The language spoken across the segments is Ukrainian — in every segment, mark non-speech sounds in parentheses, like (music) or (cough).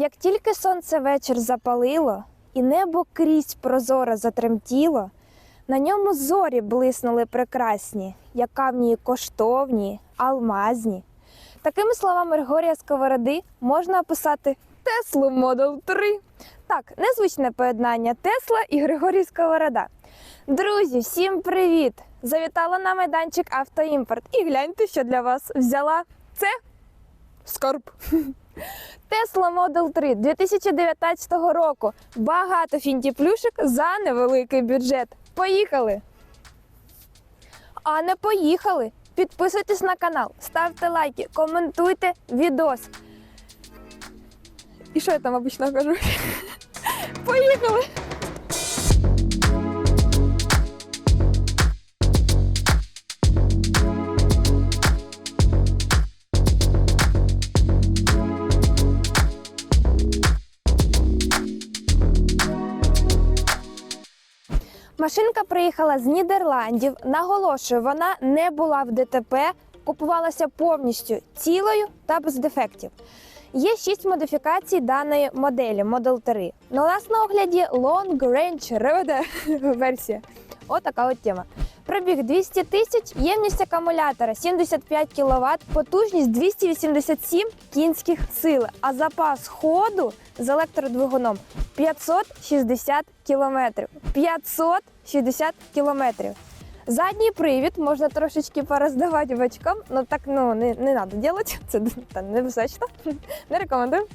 Як тільки сонце вечір запалило, і небо крізь прозоро затремтіло, на ньому зорі блиснули прекрасні, як камні коштовні, алмазні. Такими словами Григорія Сковороди можна описати Теслу Model 3. Так, незвичне поєднання Тесла і Григорій Сковорода. Друзі, всім привіт! Завітала на майданчик Автоімпорт. І гляньте, що для вас взяла. Це скарб. Tesla Model 3 2019 року. Багато фінтіплюшек за невеликий бюджет. Поїхали! А не поїхали! Підписуйтесь на канал, ставте лайки, коментуйте відос. І що я там обично кажу? (laughs) Поїхали! Машинка приїхала з Нідерландів. Наголошую, вона не була в ДТП, купувалася повністю цілою та без дефектів. Є шість модифікацій даної моделі Model 3. На нас на огляді Long Range Road (laughs) версія. Отака от тема. Пробіг 200 тисяч, ємність акумулятора 75 кВт, потужність 287 кінських сил, а запас ходу з електродвигуном 560 км. 560 км. Задній привід можна трошечки пороздавати бачкам, але так ну, не, не треба робити, (laughs) це та, небезпечно, не рекомендую.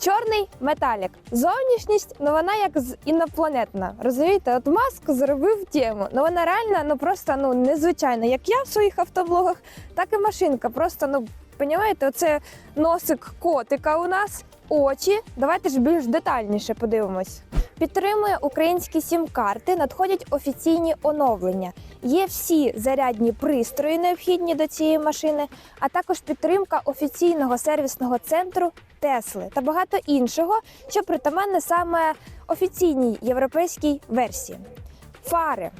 Чорний металік. Зовнішність, ну вона як з інопланетна. Розумієте, от Маск зробив тему. Ну вона реально ну просто ну незвичайна. Як я в своїх автоблогах, так і машинка. Просто ну понімаєте, оце носик котика у нас, очі. Давайте ж більш детальніше подивимось. Підтримує українські сім-карти, надходять офіційні оновлення. Є всі зарядні пристрої, необхідні до цієї машини, а також підтримка офіційного сервісного центру Тесли та багато іншого, що притаманне саме офіційній європейській версії. Фари.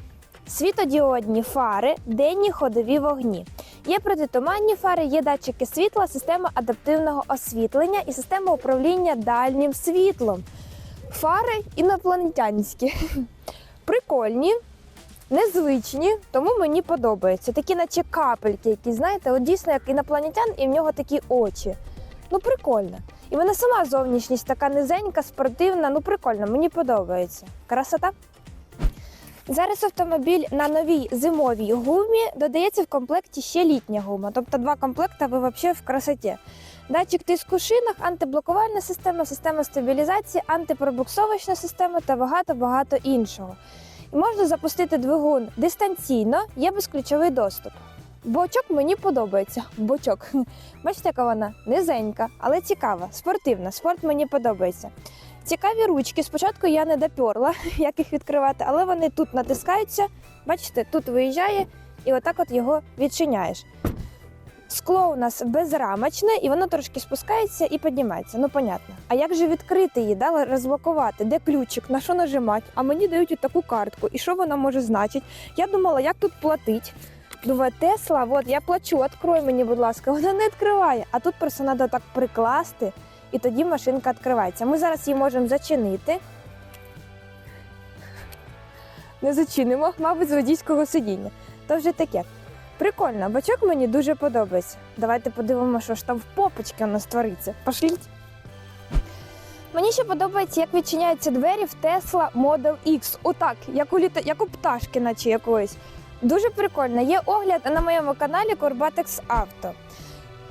Світодіодні фари, денні ходові вогні. Є протитуманні фари, є датчики світла, система адаптивного освітлення і система управління дальнім світлом. Фари інопланетянські. (laughs) Прикольні, незвичні, тому мені подобаються. Такі, наче капельки, які, знаєте, от дійсно як інопланетян, і в нього такі очі. Ну, прикольно. І вона сама зовнішність така низенька, спортивна, ну прикольно, мені подобається. Красота. Зараз автомобіль на новій зимовій гумі додається в комплекті ще літня гума. Тобто два комплекти ви взагалі в красоті. Датчик тиску шинах, антиблокувальна система, система стабілізації, антипробуксовочна система та багато-багато іншого. І можна запустити двигун дистанційно, є безключовий доступ. Бочок мені подобається. Бочок. (laughs) Бачите, яка вона низенька, але цікава, спортивна. Спорт мені подобається. Цікаві ручки. Спочатку я не доперла, (laughs) як їх відкривати, але вони тут натискаються. Бачите, тут виїжджає і отак от його відчиняєш. Скло у нас безрамочне, і воно трошки спускається і піднімається. Ну, понятно. А як же відкрити її, да, розблокувати? Де ключик, на що нажимати? А мені дають таку картку. І що вона може значити? Я думала, як тут платити. Думаю, Тесла, от я плачу, відкрой мені, будь ласка, (laughs) вона не відкриває. А тут просто треба так прикласти, і тоді машинка відкривається. Ми зараз її можемо зачинити. Не зачинимо, мабуть, з водійського сидіння. То вже таке. Прикольно, бачок мені дуже подобається. Давайте подивимося, що ж там в попочці у нас твориться. Пошліть. Мені ще подобається, як відчиняються двері в Tesla Model X. Отак, як у, літа... як у пташки, наче якоїсь. Дуже прикольно. Є огляд на моєму каналі Corbatex Auto.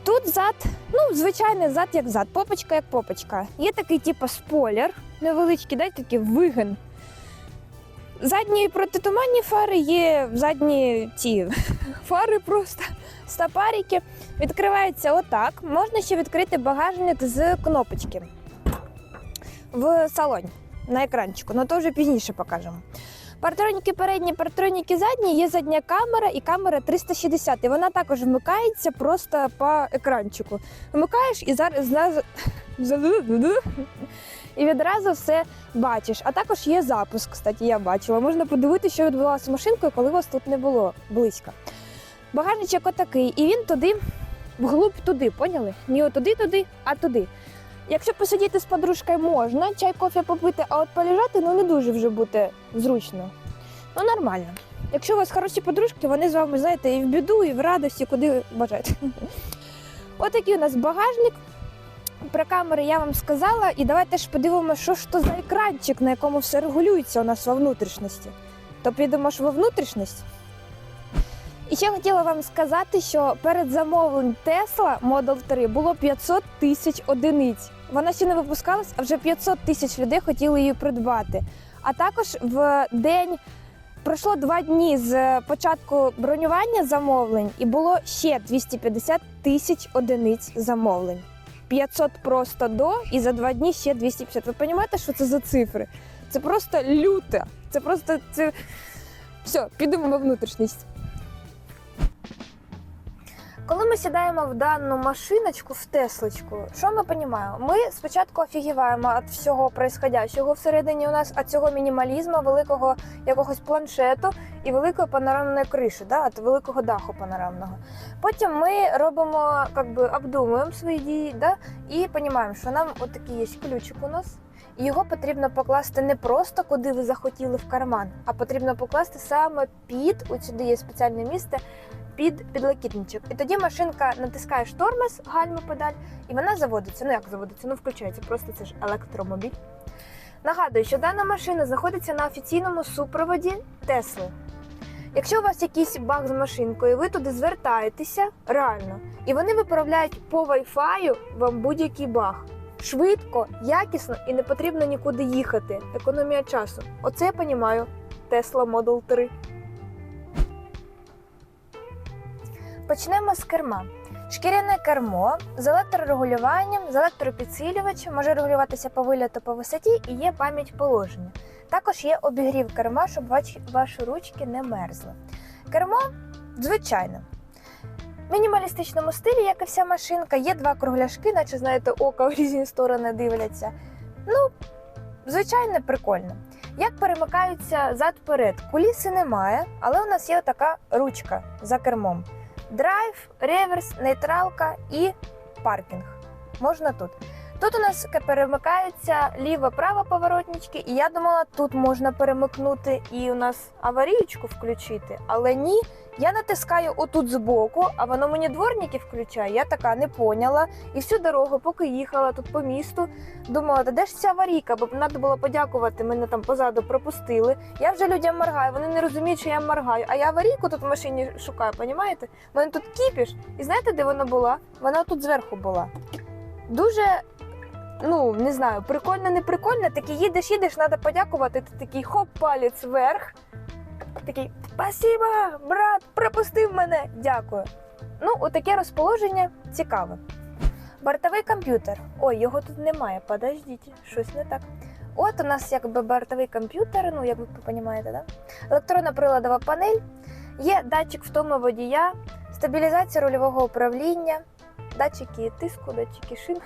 Тут зад, ну, звичайний зад як зад, попочка як попочка. Є такий, типу, спойлер невеличкий, дай такий вигин. Задні протитуманні фари є задні ті (laughs) фари просто стопарики. Відкривається отак. Можна ще відкрити багажник з кнопочки в салоні на екранчику, але то вже пізніше покажемо. Партроніки передні, партроніки задні, є задня камера і камера 360. І вона також вмикається просто по екранчику. Вмикаєш і зараз (laughs) і відразу все бачиш. А також є запуск, кстати, я бачила. Можна подивитися, що відбувалося машинкою, коли вас тут не було близько. Багажничок отакий, і він туди, вглуб туди, поняли? Не отуди туди, а туди. Якщо посидіти з подружкою можна, чай, кофе попити, а от полежати ну не дуже вже буде зручно. Ну нормально. Якщо у вас хороші подружки, вони з вами, знаєте, і в біду, і в радості, куди бажаєте. (laughs) Отакий у нас багажник. Про камери я вам сказала, і давайте ж подивимося, що ж то за екранчик, на якому все регулюється у нас во внутрішності. То підемо ж во внутрішність. І ще хотіла вам сказати, що перед замовленням Tesla Model 3 було 500 тисяч одиниць. Вона ще не випускалась, а вже 500 тисяч людей хотіли її придбати. А також в день пройшло два дні з початку бронювання замовлень, і було ще 250 тисяч одиниць замовлень. 500 просто до, і за два дні ще 250. Ви розумієте, що це за цифри? Це просто люте. Це просто це. Все, підемо во внутрішність. Коли ми сідаємо в дану машиночку, в Теслочку, що ми розуміємо? Ми спочатку офігіваємо від всього происходящого всередині у нас, від цього мінімалізму, великого якогось планшету і великої панорамної криші, да, від великого даху панорамного. Потім ми робимо, как би, обдумуємо свої дії да, і розуміємо, що нам отакий є ключик у нас. І його потрібно покласти не просто куди ви захотіли в карман, а потрібно покласти саме під, от сюди є спеціальне місце, під підлокітничок. І тоді машинка натискає тормоз, гальму педаль, і вона заводиться. Ну як заводиться? Ну включається, просто це ж електромобіль. Нагадую, що дана машина знаходиться на офіційному супроводі Тесли. Якщо у вас якийсь баг з машинкою, ви туди звертаєтеся реально, і вони виправляють по Wi-Fi вам будь-який баг. Швидко, якісно і не потрібно нікуди їхати. Економія часу. Оце я розумію. Tesla Model 3. Почнемо з керма. Шкіряне кермо з електрорегулюванням, з електропідсилювачем, може регулюватися по виліту по висоті і є пам'ять положення. Також є обігрів керма, щоб ваші, ваші ручки не мерзли. Кермо звичайне. В мінімалістичному стилі, як і вся машинка, є два кругляшки, наче знаєте, ока в різні сторони дивляться. Ну, звичайно, прикольно. Як перемикаються зад-перед? Куліси немає, але у нас є така ручка за кермом. Драйв, реверс, нейтралка і паркінг. Можна тут. Тут у нас перемикаються ліво-право поворотнички, і я думала, тут можна перемикнути і у нас аварійку включити. Але ні, я натискаю отут збоку, а воно мені дворники включає. Я така не поняла. І всю дорогу, поки їхала тут по місту, думала, та де ж ця аварійка, бо треба було подякувати, мене там позаду пропустили. Я вже людям моргаю, вони не розуміють, що я моргаю. А я аварійку тут в машині шукаю, понімаєте? У мене тут кіпіш. І знаєте, де вона була? Вона тут зверху була. Дуже. Ну, не знаю, прикольно, не прикольно. Такий їдеш, їдеш, треба подякувати. Ти такий хоп, палець вверх. Такий спасибо, брат, пропустив мене. Дякую. Ну, отаке розположення цікаве. Бортовий комп'ютер. Ой, його тут немає. Подождіть, щось не так. От у нас якби бортовий комп'ютер, ну як ви розумієте, да? електронна приладова панель, є датчик втоми водія, стабілізація рульового управління, датчики тиску, датчики шин.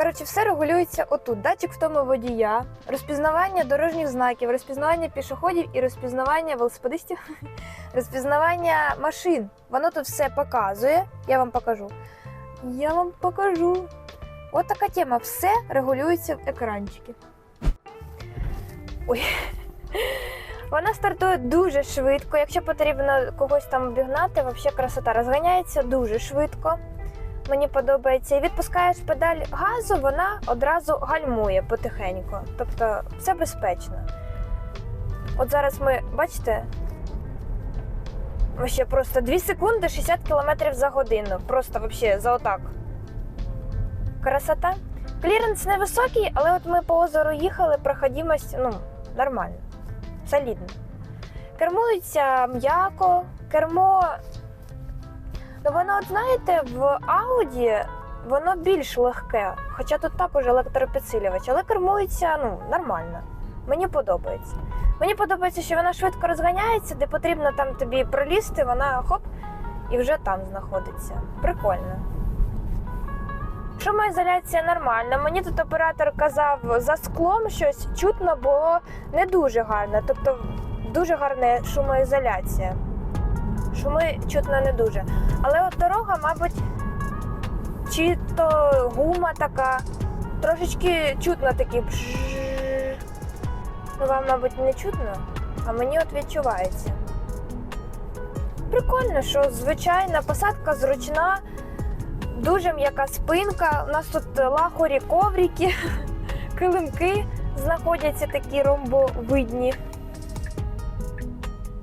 Коротше, все регулюється отут. Датчик втоми водія, розпізнавання дорожніх знаків, розпізнавання пішоходів і розпізнавання велосипедистів, (laughs) розпізнавання машин. Воно тут все показує. Я вам покажу. Я вам покажу. От така тема. Все регулюється в екранчики. Ой. (laughs) Вона стартує дуже швидко. Якщо потрібно когось там обігнати, взагалі красота розганяється дуже швидко. Мені подобається. І відпускаєш педаль газу, вона одразу гальмує потихеньку. Тобто все безпечно. От зараз ми, бачите, ще просто 2 секунди 60 км за годину. Просто вообще за отак. Красота. Кліренс невисокий, але от ми по озеру їхали, проходимость, ну, нормально. Солідно. Кермується м'яко, кермо Ну, воно, от знаєте, в Ауді воно більш легке, хоча тут також електропідсилювач, але кермується ну, нормально. Мені подобається. Мені подобається, що вона швидко розганяється, де потрібно там тобі пролізти, вона хоп, і вже там знаходиться. Прикольно. Шумоізоляція нормальна. Мені тут оператор казав, за склом щось чутно було не дуже гарно. Тобто дуже гарна шумоізоляція. Шуми чутно не дуже. Але от дорога, мабуть, чи то гума така. Трошечки чутно бжж. Ну, вам, мабуть, не чутно, а мені от відчувається. Прикольно, що звичайна посадка зручна, дуже м'яка спинка. У нас тут лахорі коврики, (laughs) килимки знаходяться такі ромбовидні.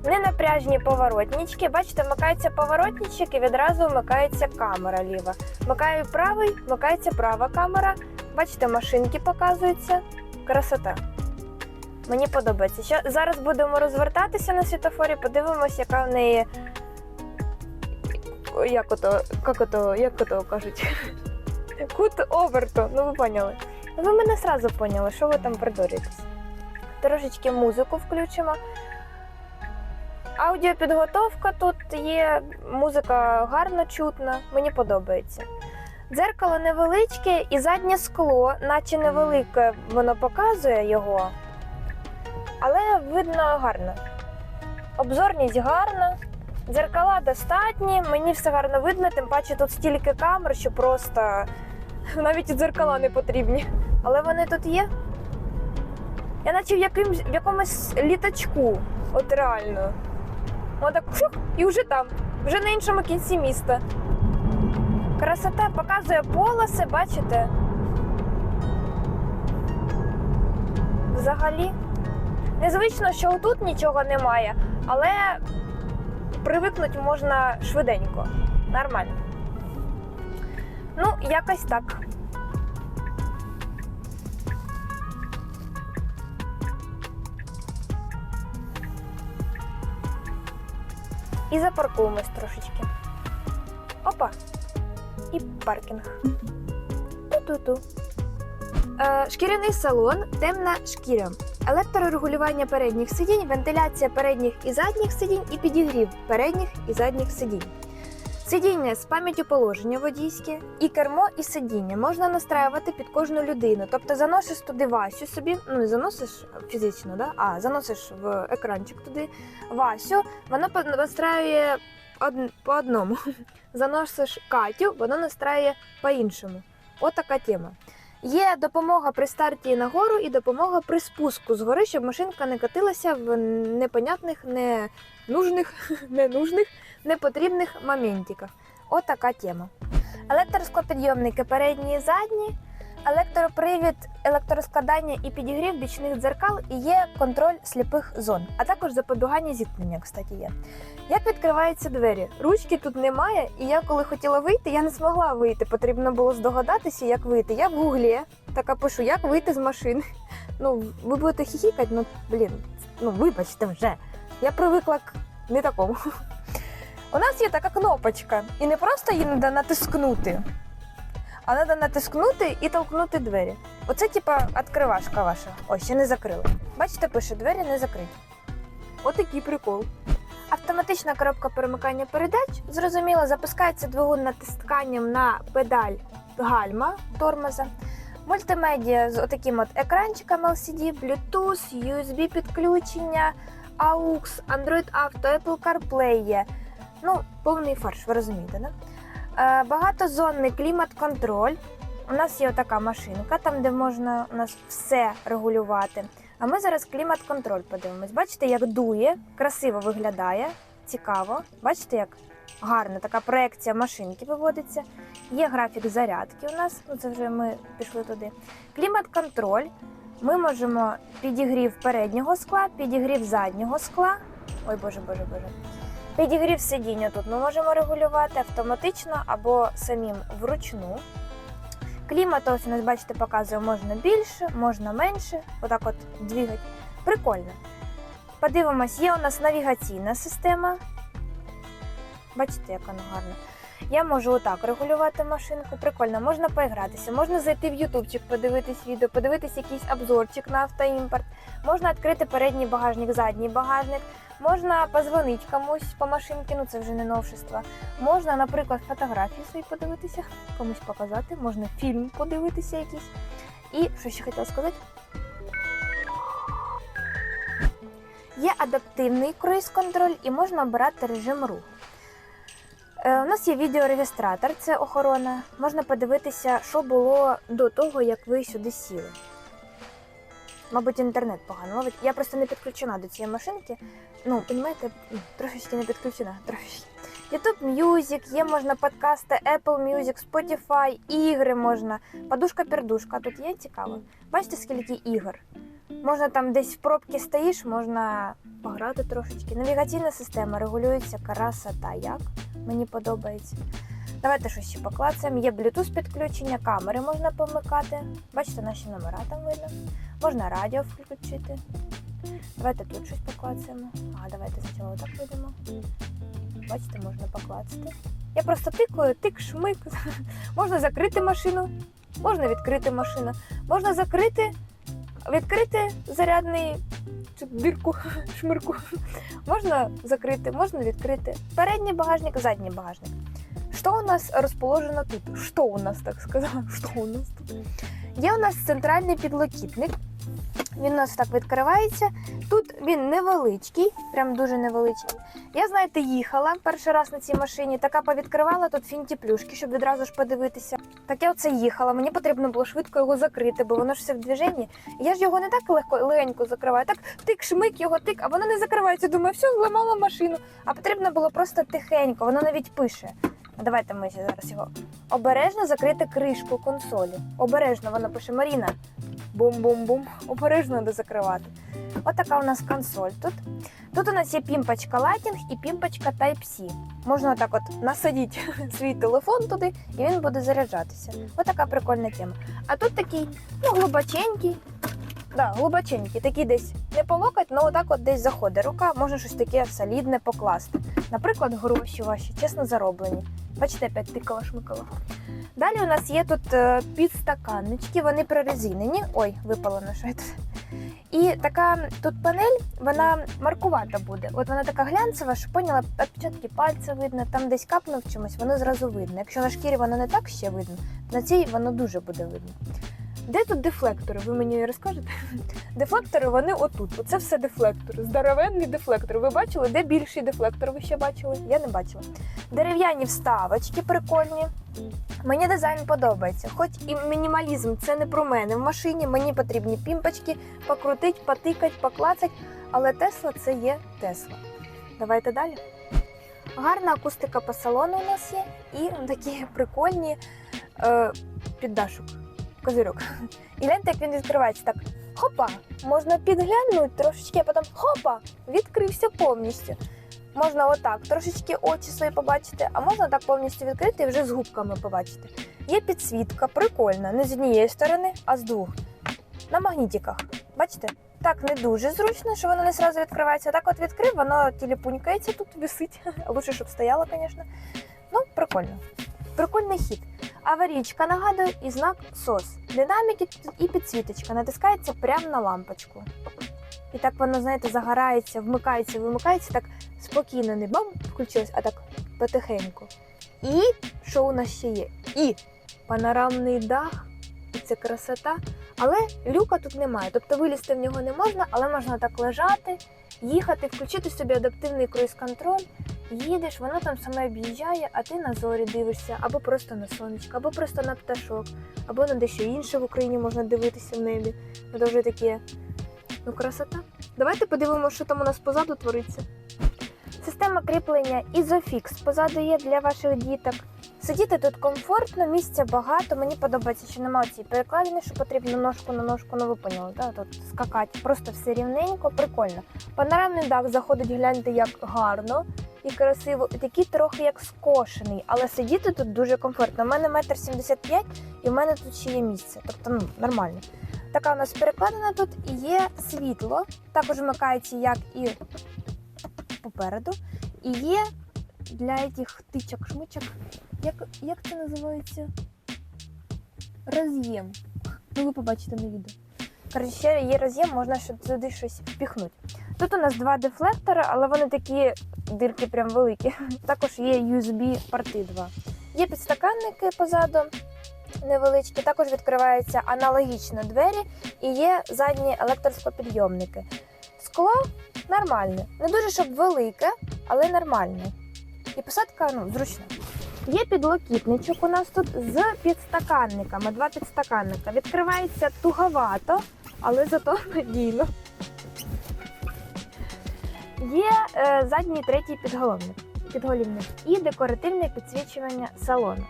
Ненапряжні поворотнички. Бачите, вмикається поворотничок і відразу вмикається камера ліва. Вмикаю правий, вмикається права камера. Бачите, машинки показуються. Красота. Мені подобається. Що зараз будемо розвертатися на світофорі, подивимось, яка в неї. Як ото, як ото, як ото кажуть? (laughs) Кут оверту. Ну ви поняли. Ну, Ви мене сразу поняли, що ви там придурюєтесь. Трошечки музику включимо. Аудіопідготовка тут є, музика гарно чутна, мені подобається. Дзеркало невеличке і заднє скло, наче невелике, воно показує його, але видно гарно. Обзорність гарна, дзеркала достатні, мені все гарно видно, тим паче тут стільки камер, що просто (laughs) навіть дзеркала не потрібні. Але вони тут є. Я наче в, якимсь, в якомусь літачку, от реально. Отак фух, і вже там, вже на іншому кінці міста. Красота показує полоси, бачите? Взагалі. Незвично, що отут нічого немає, але привикнути можна швиденько. Нормально. Ну, якось так. І запаркуємось трошечки. Опа. І паркінг. Ту-ту-ту. Е, шкіряний салон, темна шкіра. Електрорегулювання передніх сидінь, вентиляція передніх і задніх сидінь і підігрів передніх і задніх сидінь. Сидіння з пам'яттю положення водійське, і кермо, і сидіння можна настраювати під кожну людину. Тобто заносиш туди Васю собі, ну не заносиш фізично, да? а заносиш в екранчик туди Васю, воно настраює од- по одному. (laughs) Заносиш Катю, воно настраює по-іншому. От тема. Є допомога при старті нагору і допомога при спуску згори, щоб машинка не катилася в непонятних, ненужних, (laughs) ненужних, непотрібних моментиках. От така тема. Електросклопідйомники передні і задні, електропривід, електроскладання і підігрів бічних дзеркал і є контроль сліпих зон, а також запобігання зіткнення, кстати, є. Як відкриваються двері? Ручки тут немає, і я коли хотіла вийти, я не змогла вийти. Потрібно було здогадатися, як вийти. Я в гуглі така пишу, як вийти з машини. (laughs) Ну, ви будете хіхікати, ну блін, ну вибачте вже. Я привикла к не такому. (laughs) У нас є така кнопочка, і не просто її треба натискнути, а треба натискнути і толкнути двері. Оце, типа, відкривашка ваша. Ось, ще не закрила. Бачите, пише, двері не закриті. Отакий прикол. Автоматична коробка перемикання передач. Зрозуміло, запускається двигун натисканням на педаль гальма тормоза. Мультимедіа з отаким от екранчиком LCD, Bluetooth, USB підключення, AUX, Android Auto, Apple CarPlay є. Ну, повний фарш, ви розумієте, да? Е, багатозонний клімат-контроль. У нас є така машинка, там де можна у нас все регулювати. А ми зараз клімат-контроль подивимось. Бачите, як дує, красиво виглядає, цікаво. Бачите, як гарна така проекція машинки виводиться. Є графік зарядки у нас, ну це вже ми пішли туди. Клімат-контроль. Ми можемо підігрів переднього скла, підігрів заднього скла. Ой, боже, боже, боже. Підігрів сидіння тут ми можемо регулювати автоматично або самим вручну. Клімат, ось у нас, бачите, показує, можна більше, можна менше. Отак от двигати. Прикольно. Подивимось, є у нас навігаційна система. Бачите, як вона гарна. Я можу отак регулювати машинку. Прикольно, можна поігратися, можна зайти в ютубчик, подивитись відео, подивитись якийсь обзорчик на автоімпорт. Можна відкрити передній багажник, задній багажник. Можна позвонити комусь по машинці, ну це вже не новшество. Можна, наприклад, фотографії свої подивитися, комусь показати, можна фільм подивитися якийсь. І що ще хотіла сказати? Є адаптивний круїз-контроль і можна обирати режим руху. Е, у нас є відеорегістратор, це охорона. Можна подивитися, що було до того, як ви сюди сіли. Мабуть, інтернет погано ловить. Я просто не підключена до цієї машинки. Ну, розумієте, трошечки не підключена, трошечки. YouTube Music, є можна подкасти, Apple Music, Spotify, ігри можна. Подушка-пердушка. Тут є цікаво. Бачите, скільки ігор? Можна там десь в пробці стоїш, можна пограти трошечки. Навігаційна система регулюється красота. Як? Мені подобається. Давайте щось ще поклацаємо. Є Bluetooth підключення, камери можна помикати. Бачите, наші номера там видно. Можна радіо включити. Давайте тут щось поклацаємо. А, давайте спочатку так вийдемо. Бачите, можна поклацати. Я просто тикаю, тик, шмик. (laughs) Можна закрити машину, можна відкрити машину, можна закрити, відкрити зарядний дирку, (laughs) шмирку. Можна закрити, можна відкрити. Передній багажник, задній багажник. Що у нас розположено тут? Що у нас так сказала? Що (laughs) у нас тут? Є у нас центральний підлокітник. Він у нас так відкривається. Тут він невеличкий, прям дуже невеличкий. Я, знаєте, їхала перший раз на цій машині, така повідкривала тут фінті плюшки, щоб відразу ж подивитися. Так я оце їхала. Мені потрібно було швидко його закрити, бо воно ж все в движенні. Я ж його не так легко легенько закриваю, так тик, шмик його тик, а воно не закривається. Думаю, все, зламала машину. А потрібно було просто тихенько, воно навіть пише. Давайте ми зараз його обережно закрити кришку консолі. Обережно воно пише Маріна. Бум-бум-бум. Обережно треба закривати. От така у нас консоль тут. Тут у нас є пімпочка Lightning і пімпочка Type-C. Можна отак от насадити (laughs) свій телефон туди, і він буде заряджатися. Ось така прикольна тема. А тут такий, ну, глибоченький. Да, глибоченький, такий десь не по локоть, але отак от десь заходить рука, можна щось таке солідне покласти. Наприклад, гроші ваші, чесно зароблені. Бачите, опять тикала шмикала. Далі у нас є тут е, підстаканнички, вони прорезинені. Ой, випало на я. І така тут панель, вона маркувата буде. От вона така глянцева, що поняла, відпечатки пальця видно, там десь капнув чимось, воно зразу видно. Якщо на шкірі воно не так ще видно, на цій воно дуже буде видно. Де тут дефлектори? Ви мені розкажете? Дефлектори вони отут. Оце все дефлектори. Здоровенні дефлектори. Ви бачили, де більший дефлектор? Ви ще бачили? Я не бачила. Дерев'яні вставочки прикольні. Мені дизайн подобається. Хоч і мінімалізм це не про мене. В машині мені потрібні пімпочки, покрутить, потикать, поклацать. Але Тесла це є Тесла. Давайте далі. Гарна акустика по салону у нас є і такі прикольні е, піддашок, козирьок. І гляньте, як він відкривається так. Хопа! Можна підглянути трошечки, а потім хопа! Відкрився повністю. Можна отак трошечки очі свої побачити, а можна так повністю відкрити і вже з губками побачити. Є підсвітка, прикольна, не з однієї сторони, а з двох. На магнітиках. Бачите? Так не дуже зручно, що воно не сразу відкривається. Так от відкрив, воно тіліпунькається тут, висить. (laughs) Лучше, щоб стояло, звісно. Ну, прикольно. Прикольний хід. Аварійка нагадую і знак SOS. Динаміки і підсвіточка натискається прямо на лампочку. І так воно, знаєте, загорається, вмикається, вимикається так спокійно, не бам, включилось, а так потихеньку. І що у нас ще є? І панорамний дах, і це красота. Але люка тут немає. Тобто вилізти в нього не можна, але можна так лежати, їхати, включити собі адаптивний круїз-контроль. Їдеш, воно там саме об'їжджає, а ти на зорі дивишся, або просто на сонечко, або просто на пташок, або на дещо інше в Україні можна дивитися в небі. Це вже таке. Ну, красота. Давайте подивимося, що там у нас позаду твориться. Система кріплення Isofix позаду є для ваших діток. Сидіти тут комфортно, місця багато. Мені подобається, що немає цієї перекладини, що потрібно ножку на ножку, ну ви поняли, да? тут скакати. Просто все рівненько, прикольно. Панорамний дах заходить, гляньте, як гарно і красиво. Такий трохи як скошений, але сидіти тут дуже комфортно. У мене метр сімдесят п'ять, і в мене тут ще є місце. Тобто, ну, нормально. Така у нас перекладина тут є світло. Також вмикається як і попереду. І є для цих тичок-шмичок. Як, як це називається? Роз'єм. Ну, ви побачите на відео. Коротше, ще є роз'єм, можна туди щось впіхнути. Тут у нас два дефлектори, але вони такі дирки прям великі. Також є USB-порти два. Є підстаканники позаду невеличкі, також відкриваються аналогічно двері і є задні електросклопідйомники. Скло нормальне. Не дуже щоб велике, але нормальне. і посадка ну, зручна. Є підлокітничок у нас тут з підстаканниками, два підстаканника. Відкривається туговато, але зато надійно. Є е, задній третій підголовник, підголівник і декоративне підсвічування салону.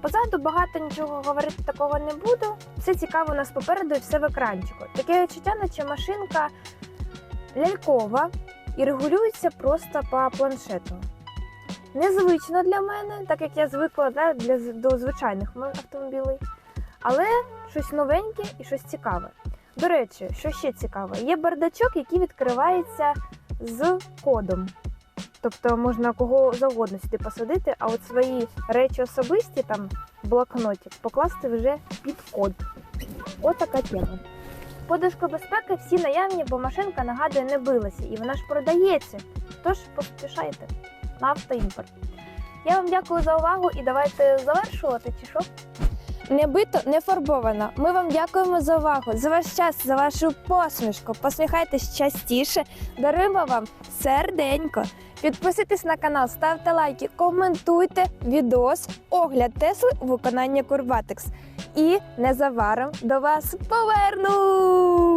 Позаду багато нічого говорити такого не буду. Все цікаво у нас попереду і все в екранчику. Таке відчуття, наче машинка лялькова і регулюється просто по планшету. Незвично для мене, так як я звикла да, для, до звичайних автомобілей. Але щось новеньке і щось цікаве. До речі, що ще цікаве, є бардачок, який відкривається з кодом. Тобто можна кого завгодно сюди посадити, а от свої речі особисті, там блокнотик, покласти вже під код. От тема. Подушка безпеки всі наявні, бо машинка нагадує не билася, і вона ж продається. Тож поспішайте на автоімпорт. Я вам дякую за увагу і давайте завершувати, чи що? Не бито, не фарбовано. Ми вам дякуємо за увагу, за ваш час, за вашу посмішку. Посміхайтесь частіше. Даруємо вам серденько. Підписуйтесь на канал, ставте лайки, коментуйте відос, огляд Тесли у виконанні Курбатекс. І незабаром до вас повернусь!